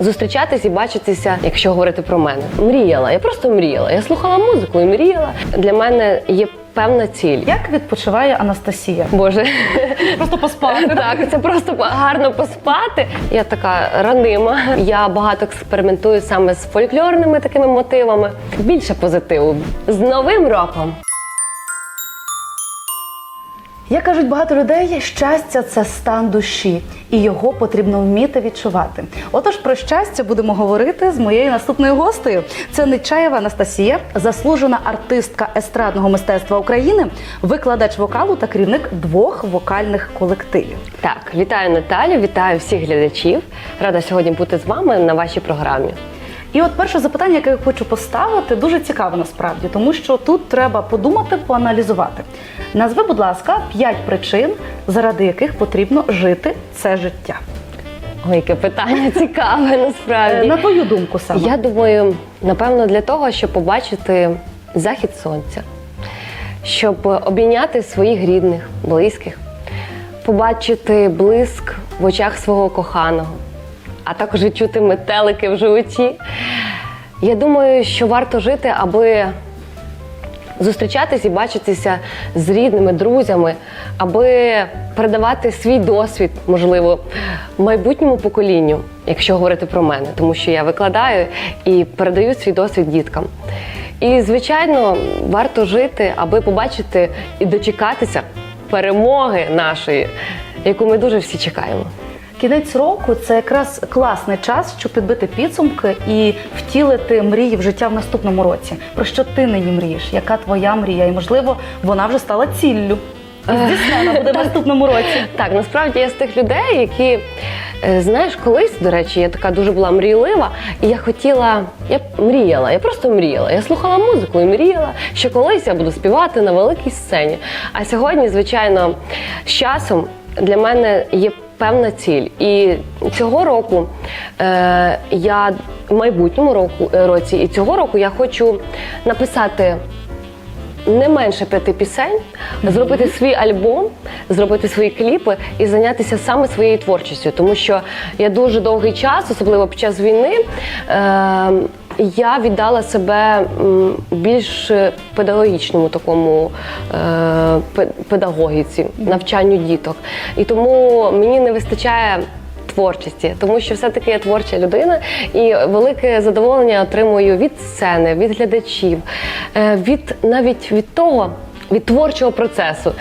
зустрічатись і бачитися, якщо говорити про мене. Мріяла. Я просто мріяла. Я слухала музику і мріяла. Для мене є певна ціль. Як відпочиває Анастасія? Боже, Просто поспати. так, це просто гарно поспати. Я така ранима. Я багато експериментую саме з фольклорними такими мотивами. Більше позитиву. З новим роком! Як кажуть багато людей, щастя це стан душі, і його потрібно вміти відчувати. Отож, про щастя будемо говорити з моєю наступною гостею. Це Нечаєва Анастасія, заслужена артистка естрадного мистецтва України, викладач вокалу та керівник двох вокальних колективів. Так, вітаю Наталю, вітаю всіх глядачів. Рада сьогодні бути з вами на вашій програмі. І от перше запитання, яке я хочу поставити, дуже цікаве насправді, тому що тут треба подумати, поаналізувати. Назви, будь ласка, п'ять причин, заради яких потрібно жити це життя. Ой, яке питання цікаве Е, насправді. На твою думку саме. Я думаю, напевно, для того, щоб побачити захід сонця, щоб обійняти своїх рідних, близьких, побачити блиск в очах свого коханого, а також відчути метелики в животі. Я думаю, що варто жити, аби зустрічатись і бачитися з рідними, друзями, аби передавати свій досвід, можливо, майбутньому поколінню, якщо говорити про мене, тому що я викладаю і передаю свій досвід діткам. І, звичайно, варто жити, аби побачити і дочекатися перемоги нашої, яку ми дуже всі чекаємо. Кінець року це якраз класний час, щоб підбити підсумки і втілити мрії в життя в наступному році. Про що ти нині мрієш? Яка твоя мрія? І можливо, вона вже стала ціллю. Здійснена буде в наступному році. Так, насправді я з тих людей, які е, знаєш, колись, до речі, я така дуже була мрійлива, і я хотіла, я мріяла, я просто мріяла. Я слухала музику і мріяла, що колись я буду співати на великій сцені. А сьогодні, звичайно, з часом для мене є певна ціль. І цього року е, я в майбутньому року е, році, і цього року я хочу написати не менше п'яти пісень, зробити свій альбом, зробити свої кліпи і зайнятися саме своєю творчістю. Тому що я дуже довгий час, особливо під час війни, е- я віддала себе більш педагогічному такому е- педагогіці, навчанню діток. І тому мені не вистачає творчості, тому що все-таки я творча людина і велике задоволення отримую від сцени, від глядачів, е, від навіть від того. Від творчого процесу,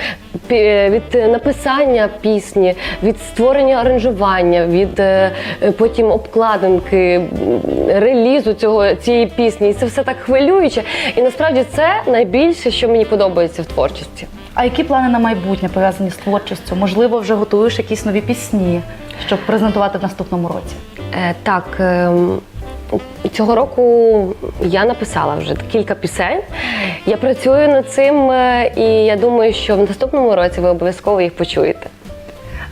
від написання пісні, від створення аранжування, від е, потім обкладинки, релізу цього цієї пісні. І це все так хвилююче. І насправді це найбільше, що мені подобається в творчості. А які плани на майбутнє пов'язані з творчістю? Можливо, вже готуєш якісь нові пісні, щоб презентувати в наступному році? Е, так, ем, цього року я написала вже кілька пісень. Я працюю над цим, е, і я думаю, що в наступному році ви обов'язково їх почуєте.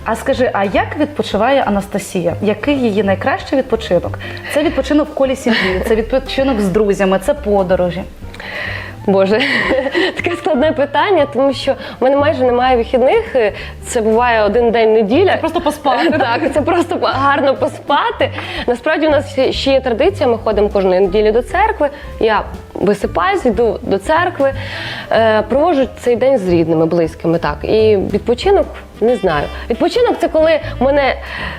А скажи, а як відпочиває Анастасія? Який її найкращий відпочинок? Це відпочинок в колі сім'ї, це відпочинок з друзями, це подорожі. Боже, таке складне питання, тому що в мене майже немає вихідних. е, Це буває один день неділя. Просто поспати. Так, це просто гарно поспати. Насправді у нас ще- є традиція. Ми ходимо кожної неділі до церкви. Я висипаюсь, йду до церкви, е, проводжу цей день з рідними, близькими. Так і відпочинок не знаю. Відпочинок це коли мене,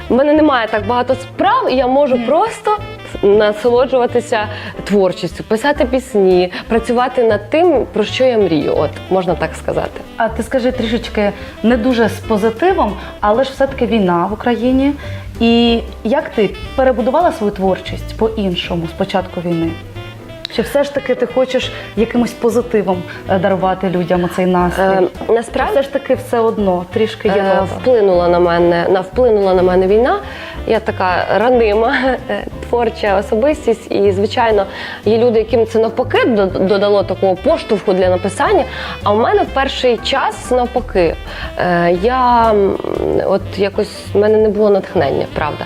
в мене немає так багато справ, і я можу просто насолоджуватися творчістю, писати пісні, працювати над тим, про що я мрію. От можна так сказати. А ти скажи трішечки не дуже з позитивом, але ж все-таки війна в Україні. І як ти перебудувала свою творчість по-іншому з початку війни? Чи все ж таки ти хочеш якимось позитивом е, дарувати людям оцей настрій? Е, Чи насправді все ж таки все одно трішки є Е, вплинула на мене на вплинула на мене війна. Я така ранима, е, творча особистість, і звичайно, є люди, яким це навпаки до- додало такого поштовху для написання. А в мене в перший час навпаки. Е, Я от якось в мене не було натхнення, правда.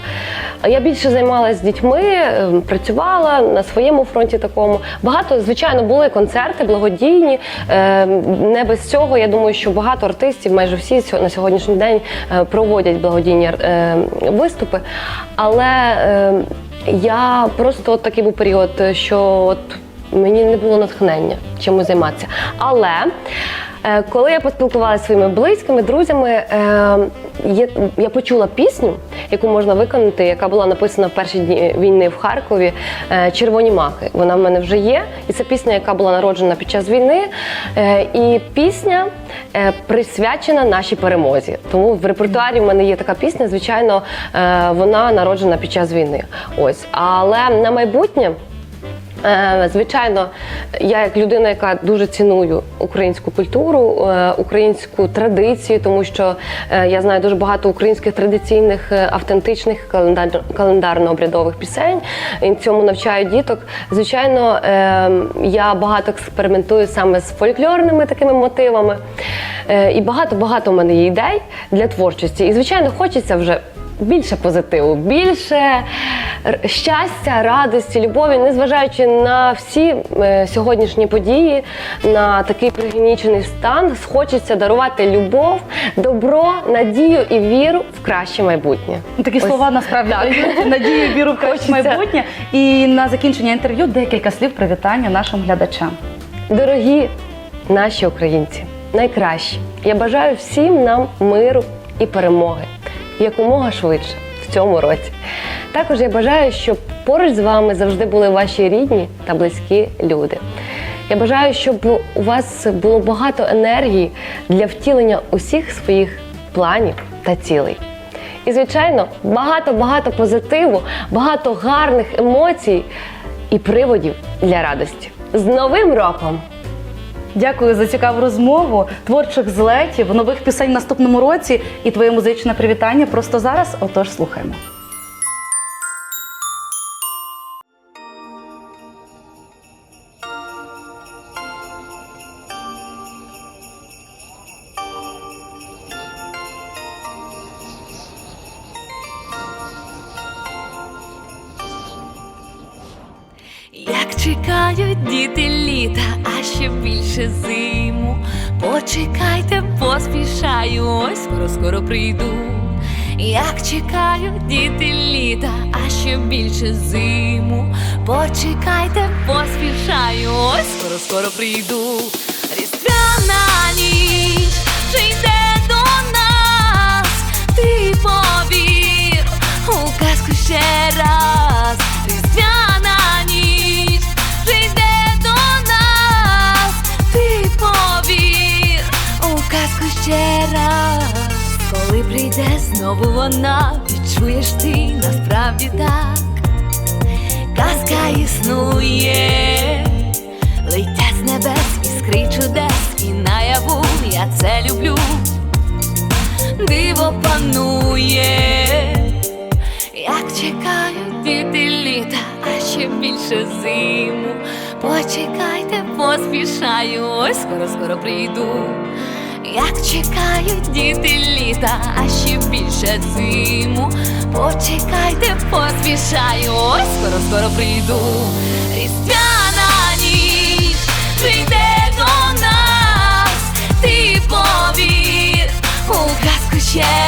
Я більше займалася з дітьми, е, працювала на своєму фронті такому. Багато, звичайно, були концерти благодійні. Е, Не без цього. Я думаю, що багато артистів, майже всі на сьогоднішній день е, проводять благодійні е, виступи. Але е, я просто от такий був період, що от мені не було натхнення чимось займатися. Але е, коли я поспілкувалася своїми близькими, друзями, е, я почула пісню, яку можна виконати, яка була написана в перші дні війни в Харкові е, Червоні маки. Вона в мене вже є. І це пісня, яка була народжена під час війни. Е, І пісня е, присвячена нашій перемозі. Тому в репертуарі в мене є така пісня. Звичайно, е, вона народжена під час війни. Ось, але на майбутнє. Е, Звичайно, я як людина, яка дуже ціную українську культуру, е, українську традицію, тому що е, я знаю дуже багато українських традиційних автентичних календар- календарно-обрядових пісень. І цьому навчаю діток. Звичайно, я багато експериментую саме з фольклорними такими мотивами. І багато багато в мене є ідей для творчості. І звичайно, хочеться вже більше позитиву, більше щастя, радості, любові, незважаючи на всі е, сьогоднішні події, на такий пригнічений стан, хочеться дарувати любов, добро, надію і віру в краще майбутнє. Такі Ось слова насправді дають надію, віру в краще Хочеться. майбутнє. І на закінчення інтерв'ю декілька слів привітання нашим глядачам. Дорогі наші українці, найкращі. Я бажаю всім нам миру і перемоги якомога швидше цьому році. Також я бажаю, щоб поруч з вами завжди були ваші рідні та близькі люди. Я бажаю, щоб у вас було багато енергії для втілення усіх своїх планів та цілей. І, звичайно, багато-багато позитиву, багато гарних емоцій і приводів для радості. З Новим роком! Дякую за цікаву розмову, творчих злетів, нових пісень наступному році і твоє музичне привітання просто зараз. Отож, слухаємо. Як чекають діти літа, а ще більше зиму. Почекайте, поспішаю, ось скоро скоро прийду. Як чекають діти літа, а ще більше зиму. Почекайте, поспішаю, ось скоро скоро прийду. Знову вона, відчуєш ти насправді так. Казка існує, летять з небес іскри чудес, і наяву я це люблю. Диво панує, як чекають діти літа, а ще більше зиму. Почекайте, поспішаю, ось скоро скоро прийду. Як чекають діти літа, а ще більше зиму. Почекайте, поспішаю, ось скоро скоро прийду. Різдвяна ніч прийде до нас, ти повір у казку ще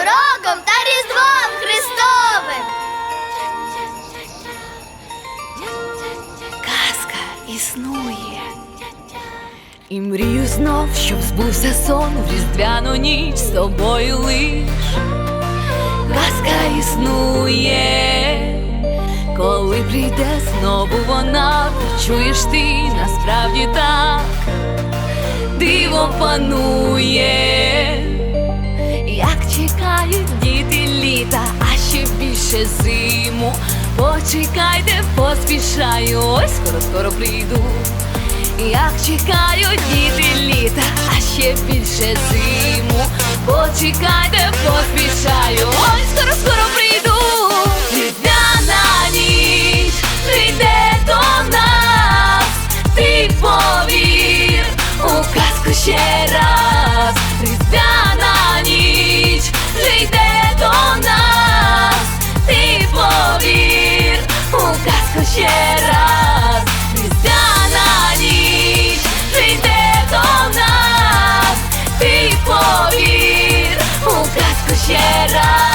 роком та Різдвом Христовим! Казка існує. І мрію знов, щоб збувся сон в різдвяну ніч з тобою лиш. Казка існує, коли прийде знову вона, відчуєш ти насправді так, диво панує, чекають діти літа, а ще більше зиму. Почекайте, поспішаю, ось скоро скоро прийду. Як чекають діти літа, а ще більше зиму. Почекайте, поспішаю, ось скоро скоро прийду. Різдвяна ніч прийде до нас, ти повір у казку ще. quisiera.